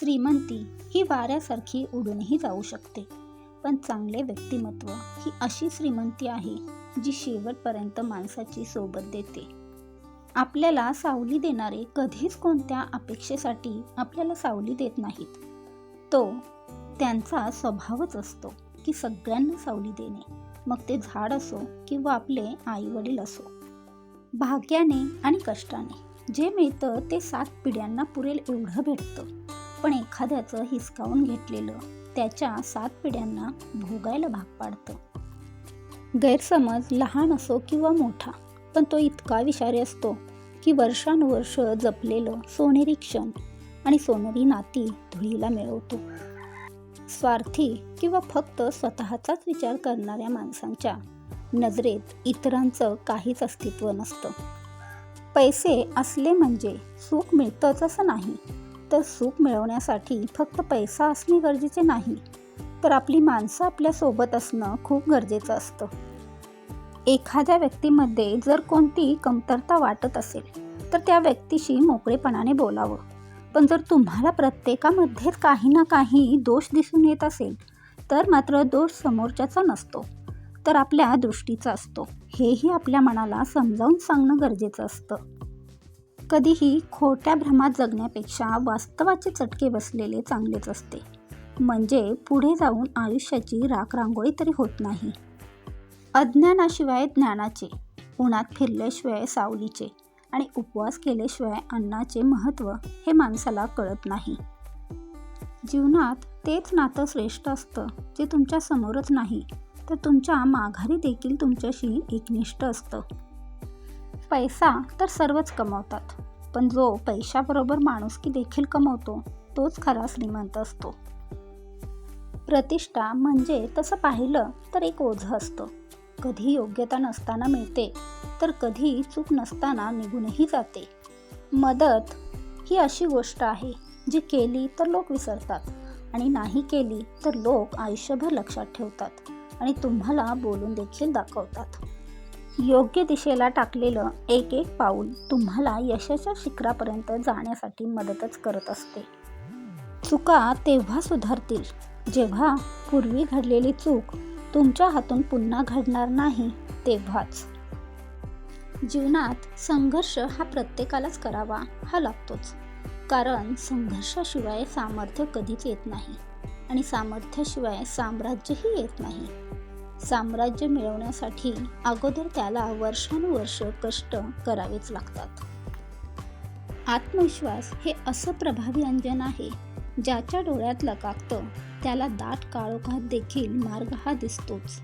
श्रीमंती ही वाऱ्यासारखी उडूनही जाऊ शकते. पण चांगले व्यक्तिमत्व ही अशी श्रीमंती आहे जी शेवटपर्यंत माणसाची सोबत देते. आपल्याला सावली देणारे कधीच कोणत्या अपेक्षेसाठी आपल्याला सावली देत नाहीत. तो त्यांचा स्वभावच असतो की सगळ्यांना सावली देणे. मग ते झाड असो किंवा आपले आईवडील असो. भाग्याने आणि कष्टाने जे मिळतं ते सात पिढ्यांना पुरेल एवढं भेटतं. पण एखाद्याचं हिसकावून घेतलेलं त्याच्या सात पिढ्यांना भोगायला भाग पाडतं. गैरसमज लहान असो किंवा मोठा पण तो इतका विषारी असतो की वर्षानुवर्ष जपलेलं सोनेरी क्षण आणि सोनेरी नाती धुळीला मिळवतो. स्वार्थी किंवा फक्त स्वतःचाच विचार करणाऱ्या माणसांच्या नजरेत इतरांचं काहीच अस्तित्व नसतं. पैसे असले म्हणजे सुख मिळतंच असं नाही. तर सुख मिळवण्यासाठी फक्त पैसा असणे गरजेचे नाही तर आपली माणसं आपल्यासोबत असणं खूप गरजेचं असतं. एखाद्या व्यक्तीमध्ये जर कोणती कमतरता वाटत असेल तर त्या व्यक्तीशी मोकळेपणाने बोलावं. पण जर तुम्हाला प्रत्येकामध्येच काही ना काही दोष दिसून येत असेल तर मात्र दोष समोरच्याचा नसतो तर आपल्या दृष्टीचा असतो. हेही आपल्या मनाला समजावून सांगणं गरजेचं असतं. कधीही खोट्या भ्रमात जगण्यापेक्षा वास्तवाचे चटके बसलेले चांगलेच असते. म्हणजे पुढे जाऊन आयुष्याची राखरांगोळी तरी होत नाही. अज्ञानाशिवाय ज्ञानाचे उन्हात फिरल्याशिवाय सावलीचे आणि उपवास केल्याशिवाय अन्नाचे महत्त्व हे माणसाला कळत नाही. जीवनात तेच नातं श्रेष्ठ असतं जे तुमच्यासमोरच नाही तर तुमच्या माघारी देखील तुमच्याशी एकनिष्ठ असतं. पैसा तर सर्वच कमवतात. पण जो पैशाबरोबर माणुसकी देखील कमवतो तोच खरा श्रीमंत असतो. प्रतिष्ठा म्हणजे तसं पाहिलं तर एक ओझं असतं. कधी योग्यता नसताना मिळते तर कधी चूक नसताना निघूनही जाते. मदत ही अशी गोष्ट आहे जी केली तर लोक विसरतात आणि नाही केली तर लोक आयुष्यभर लक्षात ठेवतात आणि तुम्हाला बोलून देखील दाखवतात. योग्य दिशेला टाकलेलं एक एक पाऊल तुम्हाला यशाच्या शिखरापर्यंत जाण्यासाठी मदतच करत असते. चुका तेव्हा सुधारतील. जेव्हा पूर्वी घडलेली चूक तुमच्या हातून पुन्हा घडणार नाही तेव्हाच. जीवनात संघर्ष हा प्रत्येकालाच करावा हा लागतोच. कारण संघर्षाशिवाय सामर्थ्य कधीच येत नाही आणि सामर्थ्याशिवाय साम्राज्यही येत नाही. साम्राज्य मिळवण्यासाठी अगोदर त्याला वर्षानुवर्ष कष्ट करावेच लागतात. आत्मविश्वास हे असं प्रभावी अंजन आहे ज्याच्या डोळ्यात लकाकतं त्याला दाट काळोखात देखील मार्ग हा दिसतोच.